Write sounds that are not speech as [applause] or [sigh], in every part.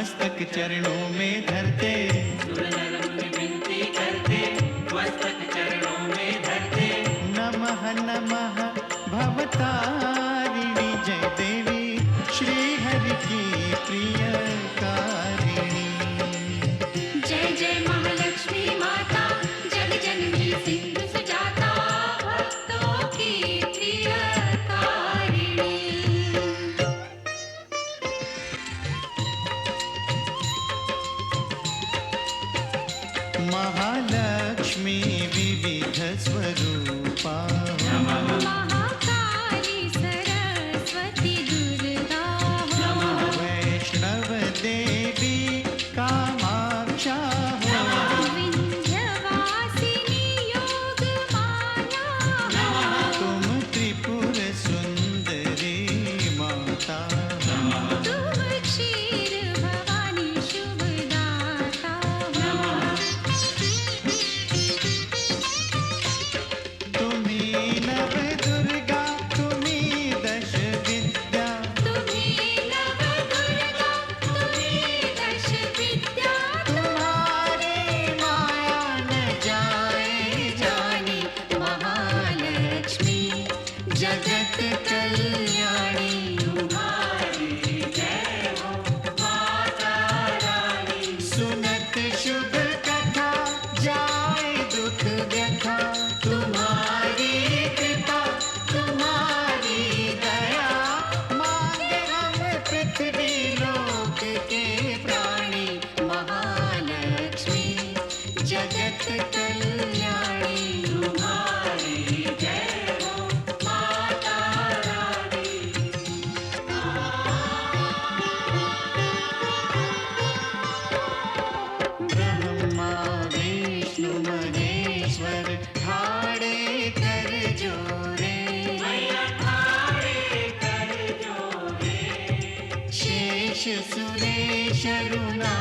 मस्तक चरणों में धरते। चरणों में धरते नमः नमः भवता। ಶರುಣಾ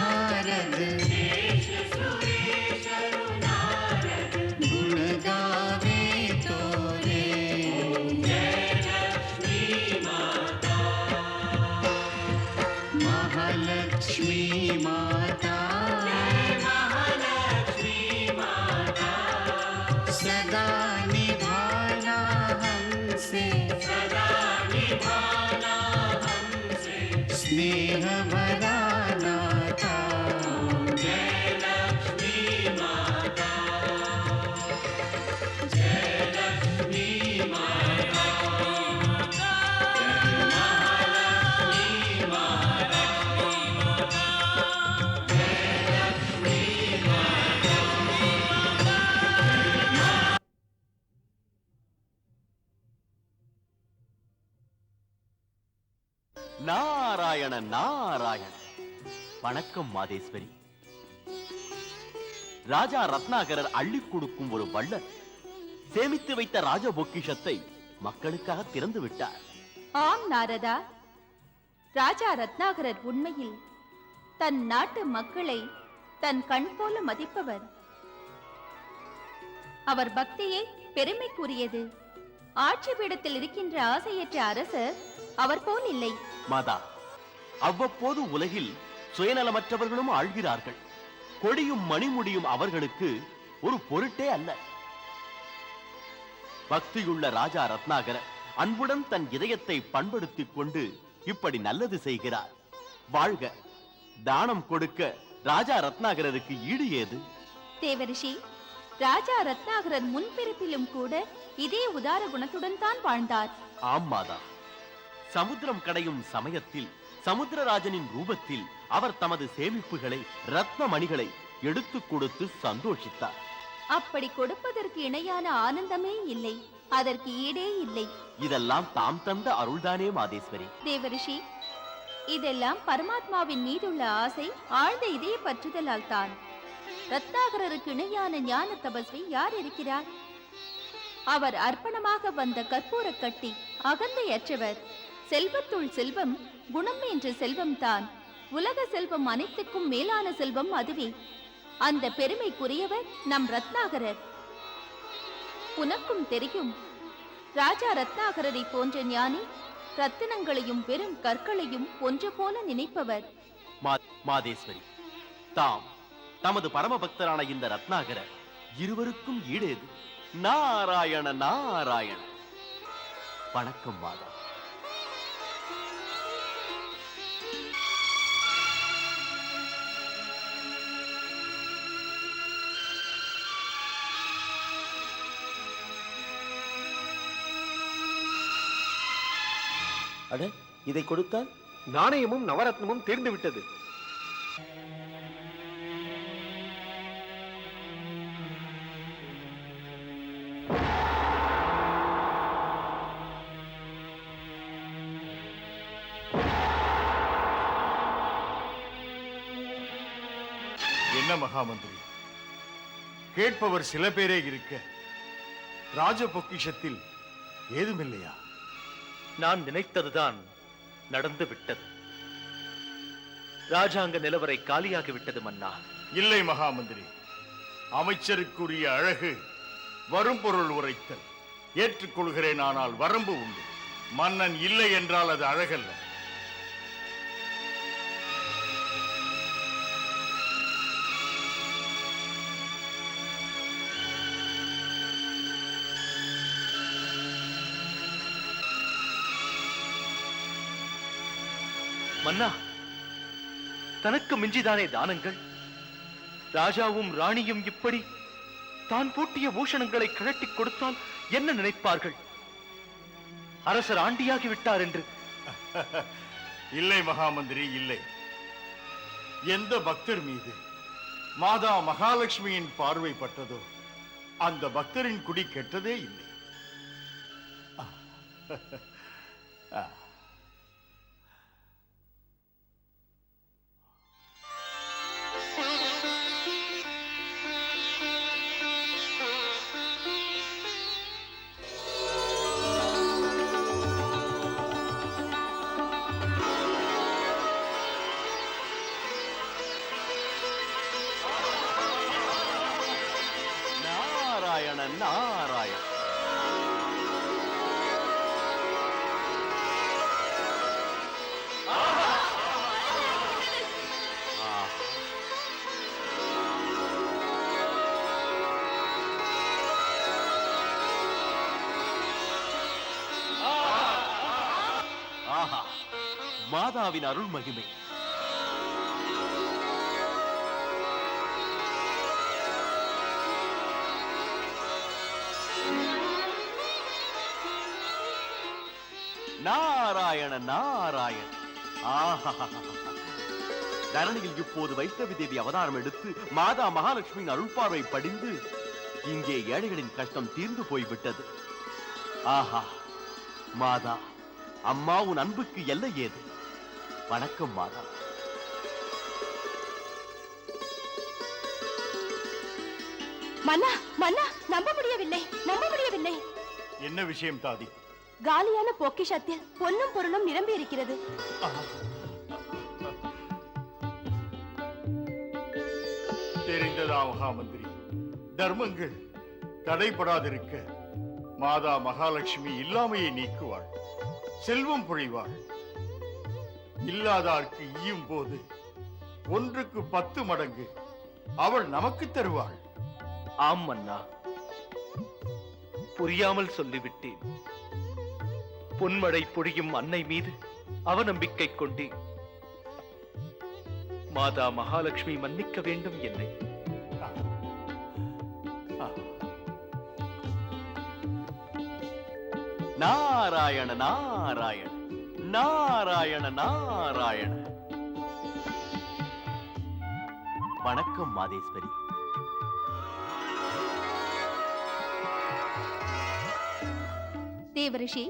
மாதேஸ்வரி ராஜா ரத்னாகரர் அள்ளி கொடுக்கும் ஒரு வள்ளல் சேமித்து வைத்த ராஜ பொக்கிஷத்தை மக்களுக்காக திறந்து விட்டார். ஆம் நாரதா. ராஜா ரத்னாகரர் உண்மையில் தன் நாட்டு மக்களை தன் கண் போல மதிப்பவர். அவர் பக்தியே பெருமைக்குரியது. ஆட்சி பீடத்தில் இருக்கின்ற ஆசையற்ற அரசர் அவர் போல் இல்லை. மாதா அவ்வப்போது உலகில் சுயநலமற்றவர்களும் ஆழ்கிறார்கள் கொடியும் மணிமுடியும் அவர்களுக்கு ஒரு பொருட்டே அல்ல. பக்தியுள்ள ராஜா ரத்னாகர அன்புடன் தன் இதயத்தை பண்படுத்திக் கொண்டு இப்படி நல்லது செய்கிறார். வாழ்க. தானம் கொடுக்க ராஜா ரத்னாகரருக்கு ஈடு ஏது? தேவரிஷி ராஜா ரத்னாகரர் முன்பிறப்பிலும் கூட இதே உதார குணத்துடன் தான் வாழ்ந்தார். ஆம் மாதா. சமுத்திரம் கடையும் சமயத்தில் சமுத்திரராஜனின் ரூபத்தில் அவர் தமது சேமிப்புகளை ரத்ன மணிகளை எடுத்துக் கொடுத்து சந்தோஷித்தார். அப்படி கொடுப்பதற்கு இணையான ஆனந்தமே இல்லை. அதற்கு ஈடே இல்லை. இதெல்லாம் தாம் தந்த அருள்தானே மாதேஸ்வரி? தேவரிஷி இதெல்லாம் பரமாத்மாவின் மீதுள்ள ஆசை ஆழ்ந்த இதய பற்றுதலால் தான். ரத்னாகரருக்கு இணையான ஞான தபஸ்வி யார் இருக்கிறார்? அவர் அர்ப்பணமாக வந்த கற்பூர கட்டி அகந்தையற்றவர். செல்வத்துள் செல்வம் குணம் என்ற செல்வம் தான். உலக செல்வம் அனைத்துக்கும் மேலான செல்வம் அதுவே. அந்த பெருமைக்குரியவர் நம் ரத்னாகரர். உனக்கும் தெரியும் ராஜா ரத்னாகரரை போன்ற ஞானி ரத்தினங்களையும் வெறும் கற்களையும் ஒன்று போல நினைப்பவர். மா- மாதேஸ்வரி தாம் தமது பரமபக்தரான இந்த ரத்னாகரர் இருவருக்கும் ஈடேது. நாராயண நாராயண. வணக்கம் மாதா. அட இதை கொடுத்தால்? நாணயமும் நவரத்னமும் தீர்ந்து விட்டது. என்ன மகாமந்திரி? கேட்பவர் சில பேரே இருக்க ராஜ பொக்கிஷத்தில் ஏதுமில்லையா? நான் நினைத்ததுதான் நடந்து விட்டது. ராஜாங்க நிலவரை காலியாகி விட்டது மன்னா. இல்லை மகாமந்திரி. அமைச்சருக்குரிய அழகு வரும் பொருள் உரைத்தல். ஏற்றுக்கொள்கிறேன் ஆனால் வரம்பு உண்டு. மன்னன் இல்லை என்றால் அது அழகல்ல. மன்னா தனக்கு மிஞ்சிதானே தானங்கள்? ராஜாவும் ராணியும் இப்படி தான் பூட்டிய பூஷணங்களை கழட்டிக் கொடுத்தால் என்ன நினைப்பார்கள்? அரசர் ஆண்டியாகி விட்டார் என்று. [laughs] இல்லை மகாமந்திரி இல்லை. எந்த பக்தர் மீது மாதா மகாலட்சுமியின் பார்வை பட்டதோ அந்த பக்தரின் குடி கெட்டதே இல்லை. [laughs] மாதாவின் அருள் மகிமை. நாராயண நாராயண. தரணியில் இப்போது வைஷ்ணவி தேவி அவதாரம் எடுத்து மாதா மகாலட்சுமியின் அருள்பார்வை படிந்து இங்கே ஏழைகளின் கஷ்டம் தீர்ந்து போய்விட்டது. ஆஹா. மாதா அம்மா உன் அன்புக்கு எல்லை ஏது? வணக்கம் மாதா. மன்னா மன்னா நம்ப முடியவில்லை நம்ப முடியவில்லை. என்ன விஷயம் தாதி? காலியான பொக்கிஷத்தில் பொன்னும் பொருளும் நிரம்பி இருக்கிறது தெரிந்ததா மகாமந்திரி? தர்மங்கள் தடைபடாதிருக்க மாதா மகாலட்சுமி இல்லாமையை நீக்குவாள் செல்வம் பொழிவாள். இல்லாதார்க்கு ஈயும் போது ஒன்றுக்கு பத்து மடங்கு அவள் நமக்கு தருவாள். ஆம் மன்னா புரியாமல் சொல்லிவிட்டேன். பொன்மழை பொழியும் அன்னை மீது அவநம்பிக்கை கொண்டேன். மாதா மகாலட்சுமி மன்னிக்க வேண்டும் என்னை. நாராயண நாராயண. நாராயண நாராயண. வணக்கம் மாதேஸ்வரி. தேவரிஷி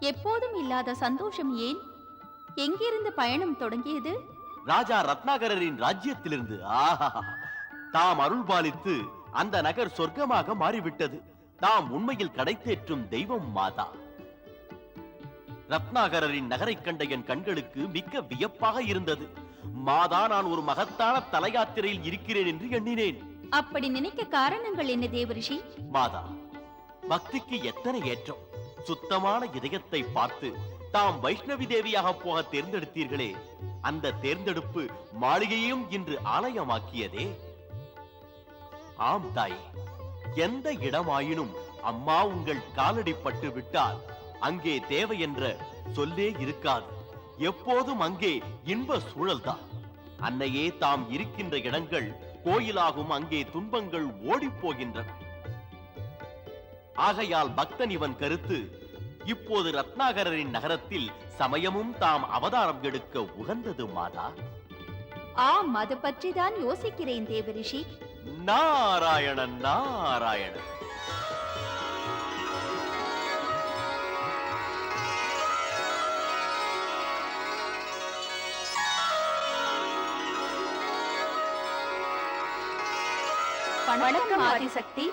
எப்போதும் இல்லாத சந்தோஷம் ஏன்? எங்கிருந்து பயணம் தொடங்கியது? ராஜா ரத்னாகரரின் ராஜ்யத்திலிருந்து ஆஹா. தாம் அருள் பாலித்து அந்த நகர் சொர்க்கமாக மாறிவிட்டது. தாம் உண்மையில் கடைத்தேற்றும் தெய்வம் மாதா. ரத்னாகரரின் நகரைக் கண்ட என் கண்களுக்கு மிக்க வியப்பாக இருந்தது. மாதா நான் ஒரு மகத்தான தலையாத்திரையில் இருக்கிறேன் என்று எண்ணினேன். அப்படி நினைக்க காரணங்கள் என்ன தேவரிஷி? மாதா பக்திக்கு எத்தனை ஏற்றம்? சுத்தமான இதயத்தை பார்த்து தாம் வைஷ்ணவி தேவியாக போக தேர்ந்தெடுத்தீர்களே அந்த தேர்ந்தெடுப்பு மாளிகையும் இன்று ஆலயமாக்கியதே. ஆம் தாயே எந்த இடமாயினும் அம்மா உங்கள் காலடி பட்டு விட்டால் அங்கே தேவை என்ற சொல்லே இருக்காது. எப்போதும் அங்கே இன்ப சூழல்தான். அன்னையே தாம் இருக்கின்ற இடங்கள் கோயிலாகும் அங்கே துன்பங்கள் ஓடிப் போகின்றன ஆகையால் பக்தன் இவன் கருத்து இப்போது ரத்னாகரரின் நகரத்தில் சமயமும் தாம் அவதாரம் எடுக்க உகந்தது மாதா? ஆம் அது பற்றிதான் யோசிக்கிறேன் தேவரிஷி. நாராயணன் நாராயணன். வணக்கம் ஆதிசக்தி.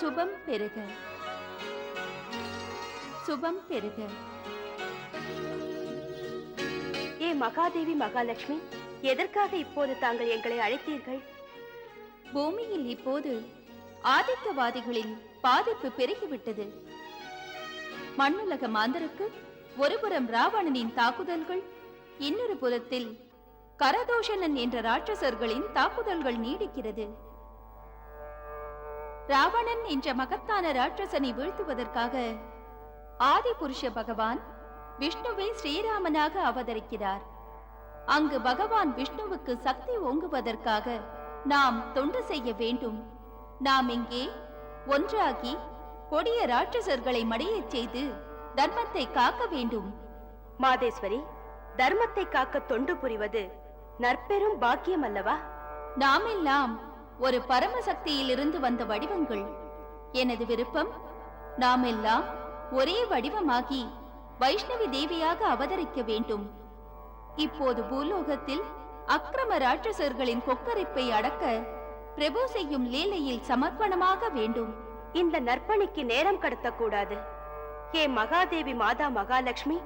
சுபம் பெருக. சுபம் பெருக. ஏ மகாதேவி மகாலட்சுமி எதற்காக இப்போது தாங்கள் எங்களை அழைத்தீர்கள்? பூமியில் இப்போது ஆதிக்கவாதிகளின் பாதிப்பு பெருகிவிட்டது. மண்ணுலக மாந்தருக்கு ஒருபுறம் ராவணனின் தாக்குதல்கள் இன்னொரு புறத்தில் கரதோஷணன் என்ற ராட்சசர்களின் தாக்குதல்கள் நீடிக்கிறது. ராவணன் என்ற மகத்தான ராட்சசனை வீழ்த்துவதற்காக ஆதிபுருஷ பகவான் விஷ்ணுவை ஸ்ரீராமனாக அவதரிக்கிறார். அங்கு பகவான் விஷ்ணுவுக்கு சக்தி ஓங்குவதற்காக நாம் தொண்டு செய்ய வேண்டும். நாம் இங்கே ஒன்றாகி கொடிய ராட்சசர்களை மடியச் செய்து தர்மத்தை காக்க வேண்டும். மாதேஸ்வரி தர்மத்தை காக்க தொண்டு புரிவது நற்பெரும் பாக்கியம் அல்லவா? நாமெல்லாம் ஒரு பரமசக்தியிலிருந்து வந்த வடிவங்கள். எனது விருப்பம் நாமெல்லாம் ஒரே வடிவமாகி வைஷ்ணவி தேவியாக அவதரிக்க வேண்டும். இப்போது பூலோகத்தில் அக்கிரம ராட்சசர்களின் கொக்கரிப்பை அடக்க பிரபு செய்யும் லீலையில் சமர்ப்பணமாக வேண்டும். இந்த நற்பணிக்கு நேரம் கடத்தக்கூடாது. ஏ மகாதேவி மாதா மகாலட்சுமி.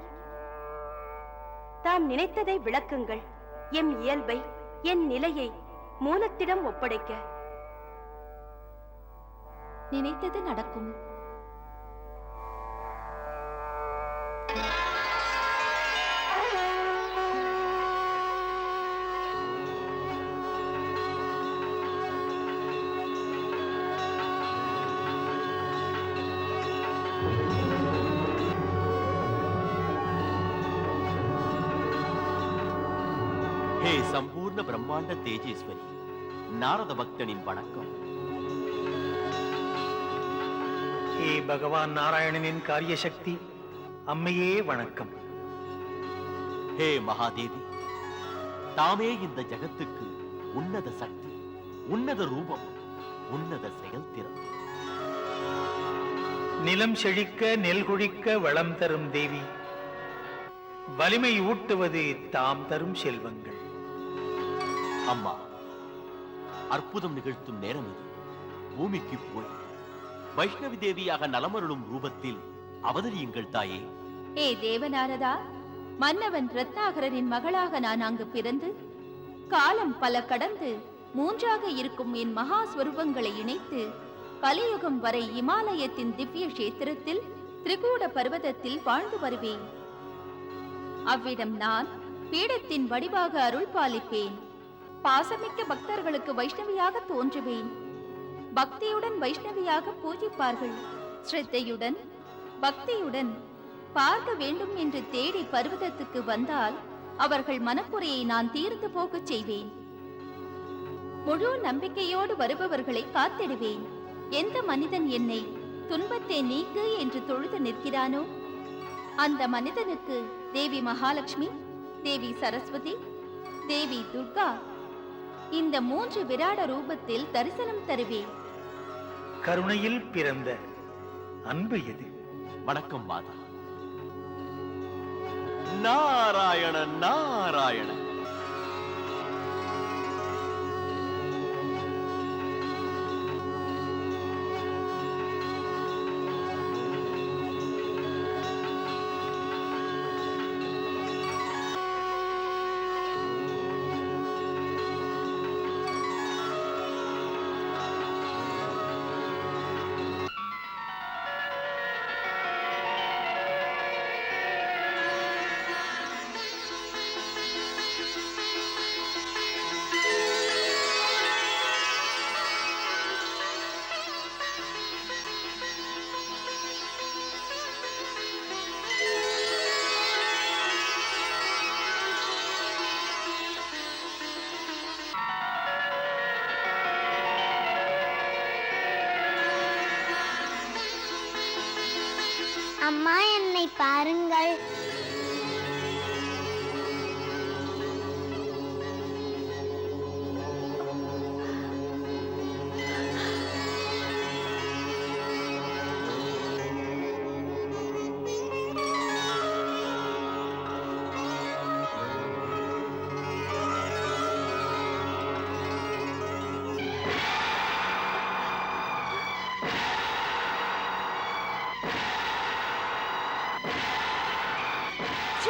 தாம் நினைத்ததை விளக்குங்கள். எம் இயல்பை என் நிலையை மூலத்திடம் ஒப்படைக்க. நினைத்தது நடக்கும். ஹே சம்பூர்ண பிரம்மாண்ட தேஜேஸ்வரி நாரத பக்தனின் வணக்கம். ஏ பகவான் நாராயணனின் காரிய சக்தி அம்மையே வணக்கம். ஹே மகாதேவி தாமே இந்த ஜகத்துக்கு உன்னத சக்தி உன்னத ரூபம் உன்னத செயல்திறன். நிலம் செழிக்க நெல் கொழிக்க வளம் தரும் தேவி வலிமை ஊட்டுவது தாம் தரும் செல்வங்கள். அம்மா அற்புதம் நிகழ்த்தும் நேரம் இது. பூமிக்கு போய் வைஷ்ணவி தேவியாக நலமருளும் ரூபத்தில் அவதரியுங்கள் தாயே. ஏ தேவநாரதா மன்னவன் ரத்னாகரனின் மகளாக நான் அங்கு பிறந்து காலம் பல கடந்து மூன்றாக இருக்கும் என் மகாஸ்வரூபங்களை இணைத்து கலியுகம் வரை இமாலயத்தின் திவ்ய கஷேத்திரத்தில் திரிகூட பர்வதத்தில் வாழ்ந்து வருவேன். அவ்விடம் நான் பீடத்தின் வடிவாக அருள் பாலிப்பேன். பாசமிக்க பக்தர்களுக்கு வைஷ்ணவியாக தோன்றுவேன். பக்தியுடன் வைஷ்ணவியாக பூஜிப்பார்கள். ஸ்ரத்தையுடன் பக்தியுடன் பார்க்க வேண்டும் என்று தேடி பர்வதத்துக்கு வந்தால் அவர்கள் மனக்குறையை நான் தீர்ந்து போகச் செய்வேன். முழு நம்பிக்கையோடு வருபவர்களை காத்திடுவேன். எந்த மனிதன் என்னை துன்பத்தை நீக்கு என்று தொழுது நிற்கிறானோ அந்த மனிதனுக்கு தேவி மகாலட்சுமி தேவி சரஸ்வதி தேவி துர்கா இந்த மூன்று விராட ரூபத்தில் தரிசனம் தருவேன். கருணையில் பிறந்த அன்பு எது? வணக்கம் மாதா. நாராயண நாராயண. அம்மா என்னை பாருங்கள்.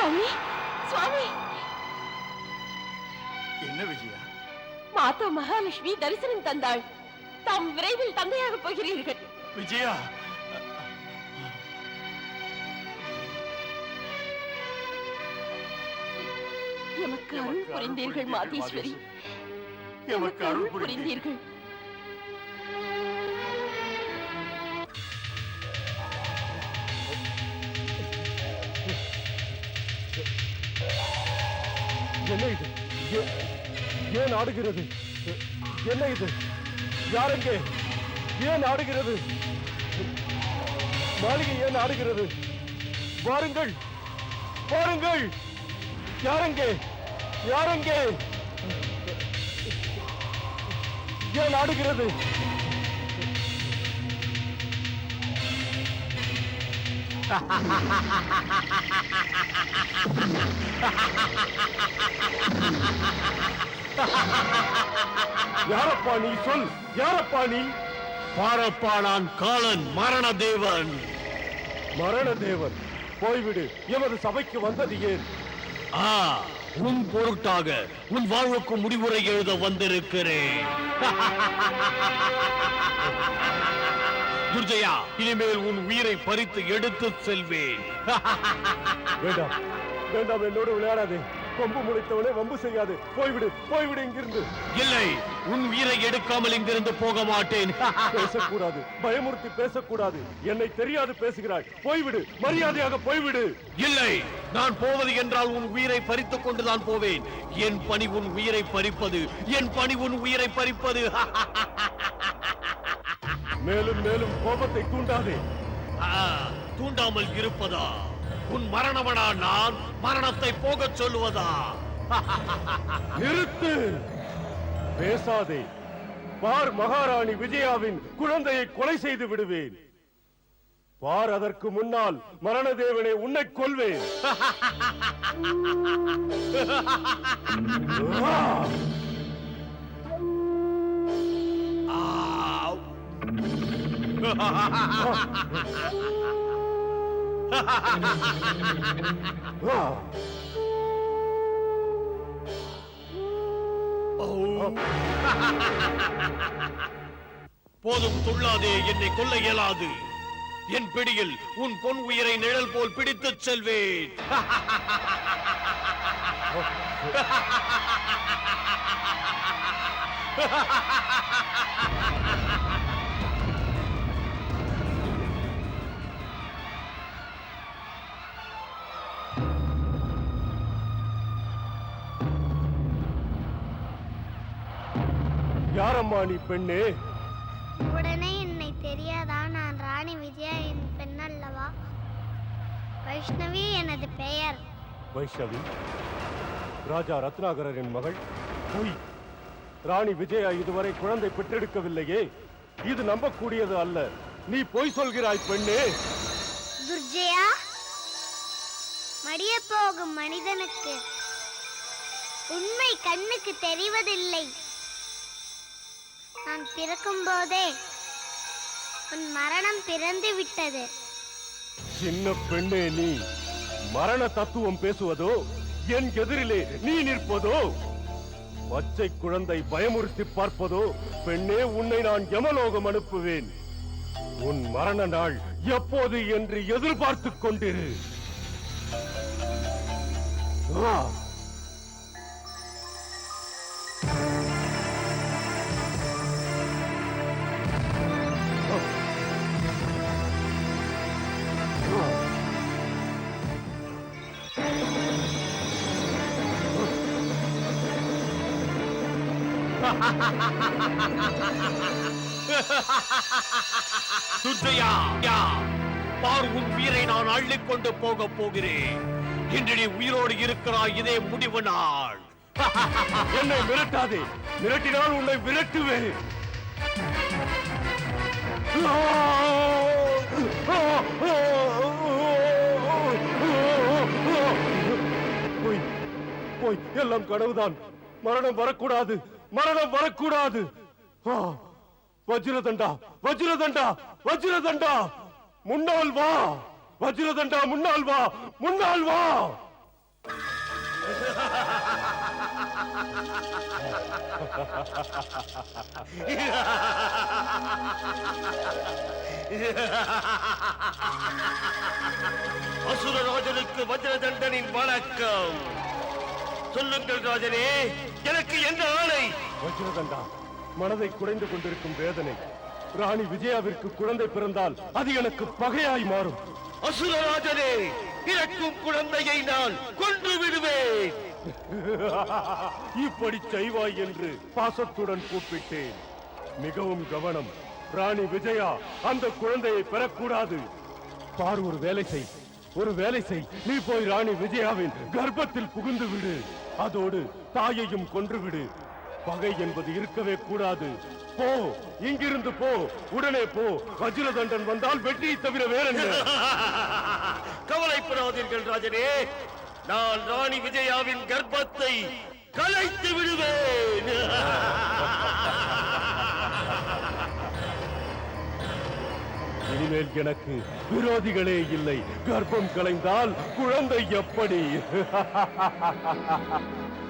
சுவாமி சுவாமி. என்ன விஜயா? மாதா மகாலட்சுமி தரிசனம் தந்தாள். தாம் விரைவில் தந்தையாக போகிறீர்கள். விஜயா! எமக்கு அருள் புரிந்தீர்கள் மாதேஸ்வரி. எமக்கு அருள் புரிந்தீர் புரிந்தீர்கள். ஏன் ஆடுகிறது? என்ன இது? யாரெங்கே ஏன் ஆடுகிறது? மாளிகை ஏன் ஆடுகிறது? வாருங்கள். வாருங்கள். யாரெங்கே யாரெங்கே ஏன் ஆடுகிறது? [laughs] [laughs] யாரப்பா நீ சொல்? யாரப்பா நீ? பாரப்பா நான் காலன் மரண தேவன் மரண தேவன் போய்விடு. எமது சபைக்கு வந்தது ஏன்? ஆ உன் பொருட்டாக உன் வாழ்வுக்கு முடிவுரை எழுத வந்திருக்கிறேன். [laughs] துர்ஜயா இனிமேல் உன் உயிரை பறித்து எடுத்து செல்வேன். [laughs] வேண்டாம். வேண்டாம் என்னோடு விளையாடாதே. கொம்பு முளைத்தவனே வம்பு செய்யாது. போய்விடு போய்விடு இங்கிருந்து. இல்லை உன் உயிரை எடுக்காமல் இங்கிருந்து போக மாட்டேன். [laughs] பேசக்கூடாது பயமுறுத்தி பேசக்கூடாது. என்னை தெரியாது பேசுகிறாய். போய்விடு மரியாதையாக போய்விடு. இல்லை நான் போவது என்றால் உன் உயிரை பறித்துக் கொண்டுதான் போவேன். என் பணி உன் உயிரை பறிப்பது என் பணி உன் உயிரை பறிப்பது. [laughs] மேலும் மேலும் கோபத்தை தூண்டாதே. ஆ, தூண்டாமல் இருப்பதா? உன் மரணமடா நான் மரணத்தை போகச் சொல்லுவதா? [laughs] நிறுத்து! பேசாதே. பார் மகாராணி விஜயாவின் குழந்தையை கொலை செய்து விடுவேன். பார் அதற்கு முன்னால் மரணதேவனே உன்னை கொல்வேன். [laughs] ஆ! [laughs] ஆவ். [laughs] போதும் துள்ளாதே என்னை கொல்ல இயலாது என் பிடியில் உன் பொன் உயிரை நிழல் போல் பிடித்துச் செல்வேன் [laughs] யாரம்மா நீ பெண்ணே? உடனே என்னை தெரியாதா? நான் ராணி விஜயா என் பெண் அல்லவா வைஷ்ணவி எனது பெயர். வைஷ்ணவி ராஜா ரத்னாகரரின் மகள். பொய். ராணி விஜயா இதுவரை குழந்தை பெற்றெடுக்கவில்லையே. இது நம்பக்கூடியது அல்ல. நீ பொய் சொல்கிறாய் பெண்ணே. துர்ஜயா மடிய போகும் மனிதனுக்கு உண்மை கண்ணுக்கு தெரிவதில்லை. நான் பிறக்கும் போதே உன் மரணம் பிறந்து விட்டது. சின்ன பெண்ணே நீ மரண தத்துவம் பேசுவதோ என் எதிரிலே நீ நிற்பதோ? பச்சை குழந்தை பயமுறுத்தி பார்ப்பதோ பெண்ணே உன்னை நான் யமலோகம் அனுப்புவேன். உன் மரண நாள் எப்போது என்று எதிர்பார்த்துக் கொண்டிரு. துர்ஜயா யா, பார் உன் உயிரை நான் அள்ளிக்கொண்டு போக போகிறேன். இன்று நீ உயிரோடு இருக்கிறாய் இதே முடிவு நாள். என்னை மிரட்டாதே. மிரட்டினால் உன்னை விரட்டுவேன். போய் போய் எல்லாம் கடவுதான். மரணம் வரக்கூடாது. மரணம் வரக்கூடாது. ஆ, வஜ்ரதண்டா வஜ்ரதண்டா வஜ்ரதண்டா. முன்னால் வா வஜ்ரதண்டா முன்னால் வா முன்னால் வா. வஜ்ர தண்டனை வணக்கம். சொல்லுங்கள் ராஜனே எனக்கு என்ன ஆணை? வஜ்ரதண்டா மனதை குடைந்து கொண்டிருக்கும் வேதனை. ராணி விஜயாவிற்கு குழந்தை பிறந்தால் அது எனக்கு பகையாய் மாறும். அசுரராஜனே பிறக்கும் குழந்தையை நான் கொன்று விடுவேன். [laughs] இப்படி செய்வாய் என்று பாசத்துடன் கூப்பிட்டேன். மிகவும் கவனம். ராணி விஜயா அந்த குழந்தையை பெறக்கூடாது. பார் ஒரு வேலை செய். ஒரு வேலை செய். நீ போய் ராணி விஜயாவின் கர்ப்பத்தில் புகுந்து விடு. அதோடு தாயையும் கொன்று விடு. பகை என்பது இருக்கவே கூடாது. போ இங்கிருந்து போ. உடனே போ. வஜ்ரதண்டன் வந்தால் வெட்டி தவிர வேற [laughs] கவலைப்படாதீர்கள் ராஜனே. நான் ராணி விஜயாவின் கர்ப்பத்தை கலைத்து விடுவேன். [laughs] இனிமேல் எனக்கு விரோதிகளே இல்லை. கர்ப்பம் கலைந்தால் குழந்தை எப்படி? [laughs]